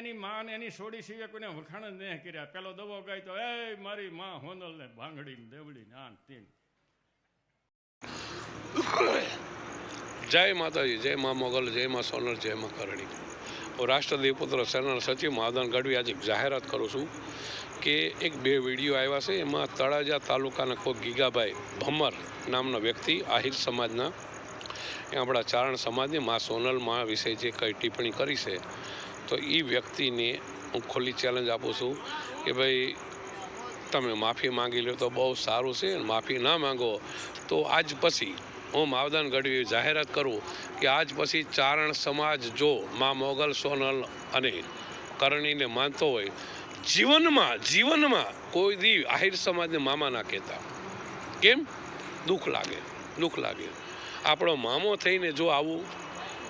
એની માં ને એની સોડી સિવાય કોઈને વખાણ જ નહીં કર્યા. પેલો દબો ગાય તો એ મારી માં હોનલ ને ભાંગડી ને દેવડી ને આન તીન. જય માતાજી, જય મા મોગલ, જય મા સોનલ, જય મા કરણી. હું રાષ્ટ્રદેવ પુત્ર સેનાના સચિવ મહાદાન ગઢવી આજે જાહેરાત કરું છું કે એક બે વીડિયો આવ્યા છે. એમાં તળાજા તાલુકાના કોઈ ગીગાભાઈ ભમર નામના વ્યક્તિ આહિર સમાજના. એ આપણા ચારણ સમાજની મા સોનલ મા વિશે જે કંઈ ટિપ્પણી કરી છે તો એ વ્યક્તિને હું ખુલ્લી ચેલેન્જ આપું છું કે ભાઈ, તમે માફી માંગી લો તો બહુ સારું છે માફી ના માંગો તો આજ પછી હું માવદાન ગઢવી જાહેરાત કરું કે આજ પછી ચારણ સમાજ જો મા મોગલ, સોનલ અને કરણીને માનતો હોય, જીવનમાં જીવનમાં કોઈ દી આહિર સમાજને મામા ના કહેતા. કેમ? દુઃખ લાગે દુઃખ લાગે. આપણો મામો થઈને જો આવું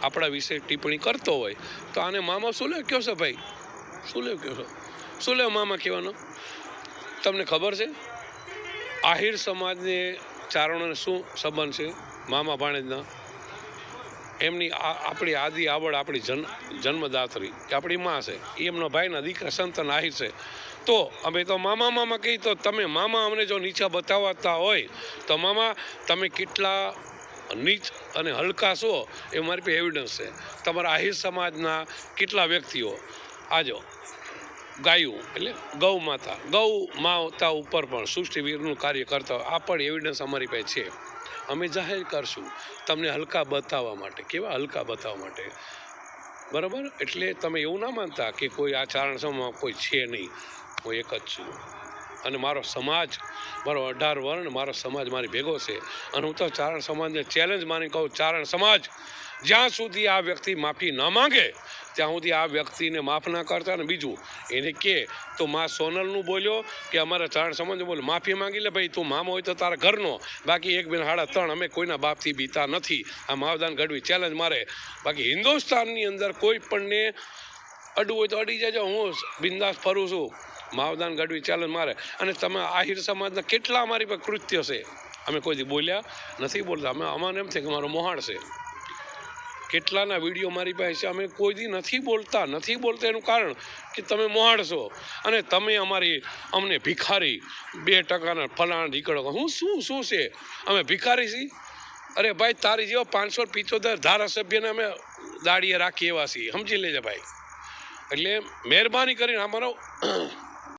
આપણા વિશે ટિપ્પણી કરતો હોય, તો આને મામા શું લે કહો છો ભાઈ? શું લે કહો છો. શું લે મામા કહેવાનો? તમને ખબર છે? આહિર સમાજને ચારણોને શું સંબંધ છે? મામા ભાણેજના. એમની આપણી આદિ આવડ, આપણી જન્મ જન્મદાત્રી કે આપણી માં છે. એ એમનો ભાઈના દીકરા, સંતન આહિર છે. તો અમે તો મામા મામા કહી તો તમે મામા અમને જો નીચા બતાવતા હોય, તો મામા, તમે કેટલા નીચ અને હલકા છો એ મારી પાસે એવિડન્સ છે. તમારા આહિર સમાજના કેટલા વ્યક્તિઓ આજો, ગાયું એટલે ગૌ માતા ગૌ માતા ઉપર પણ સૃષ્ટિવીરનું કાર્ય કરતા હોય, આ પણ એવિડન્સ અમારી પાસે છે. અમે જાહેર કરશું તમને હલકા બતાવવા માટે, કેવા હલકા બતાવવા માટે? બરાબર? એટલે તમે એવું ના માનતા કે કોઈ આ ચારણ સમાજમાં કોઈ છે નહીં. હું એક જ છું. અને મારો સમાજ, મારો અઢાર વર્ણ, મારો સમાજ મારી ભેગો છે. અને હું તો ચારણ સમાજને ચેલેન્જ માની કહું, ચારણ સમાજ, જ્યાં સુધી આ વ્યક્તિ માફી ન માંગે, ત્યાં સુધી આ વ્યક્તિને માફ ના કરતા. ને બીજું, એને કે, તો મા સોનલનું બોલ્યો કે અમારા ચારણ સમાજ બોલ્યો? માફી માંગી લે ભાઈ, તું મામો હોય તો તારા ઘરનો. બાકી એક, બેન, હાડા ત્રણ, અમે કોઈના બાપથી બીતા નથી. આ માવદાન ગઢવી ચેલેન્જ મારે. બાકી હિન્દુસ્તાનની અંદર કોઈ પણને અડવું હોય તો અડી જજો. હું બિંદાસ ફરું છું. માવદાન ગઢવી ચેલેન્જ મારે. અને તમે આહિર સમાજના કેટલા અમારી પર કૃત્ય છે? અમે કોઈ દી બોલ્યા નથી બોલતા. અમે અમારે એમ છે કે મારો મોહાણ છે. કેટલાના વીડિયો મારી પાસે છે, અમે કોઈ દી નથી બોલતા. નથી બોલતા એનું કારણ કે તમે મોહાડશો અને તમે અમારી અમને ભિખારી બે ટકાના ફલાણ નીકળો હું શું શું છે? અમે ભિખારી છીએ? અરે ભાઈ, તારી જેવો પાંચસો પિત્તોતેર ધારાસભ્યને અમે દાડીએ રાખીએ એવા છીએ. સમજી લેજે ભાઈ. એટલે મહેરબાની કરીને અમારો